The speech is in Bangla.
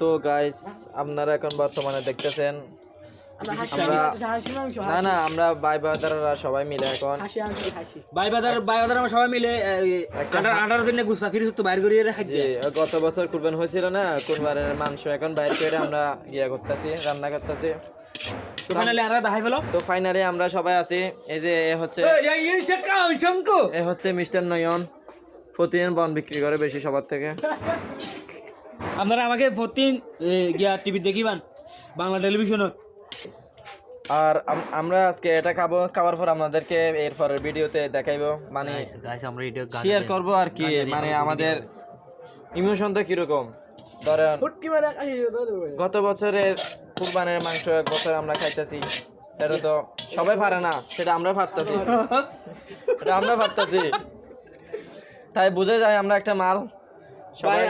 তো গাইস আপনারা এখন বর্তমানে দেখতেছেন না না আমরা ভাই বাদাররা সবাই মিলে এখন। হাসি হাসি হাসি। ভাই বাজার ভাই বাজার আমরা সবাই মিলে আঠারো দিনে গুসা ফিরে তো বাইর করিয়ে রেখে গত বছর কুরবান হয়েছিল না কুরবানের মাংস এখন বাইর করে আমরা ইয়া করতেছি রান্না করতেছি। তো ফাইনালি আমরা দেখাই তো ফাইনালি আমরা সবাই আছি এই যে এ হচ্ছে এ হচ্ছে মিস্টার নয়ন প্রতিদিন বন বিক্রি করে বেশি সবার থেকে। আপনারা আমাকে প্রতিদিন এ, গিয়া টিভি দেখিবান বাংলা টেলিভিশন। আর আমরা আজকে এটা খাব খাওয়ার পর আমাদেরকে এরপরের ভিডিওতে দেখাইবো। মানে গাইস আমরা এটা শেয়ার করব আর কি মানে আমাদের ইমোশনটা কীরকম? ধরেন দেবো? গত বছরের কুরবানের মাংস এক বছর আমরা খাইতেছি এটা তো সবাই পারে না সেটা আমরা পারতেছি। এটা আমরা পারতেছি। তাই বুঝে যায় আমরা একটা মাল। সবাই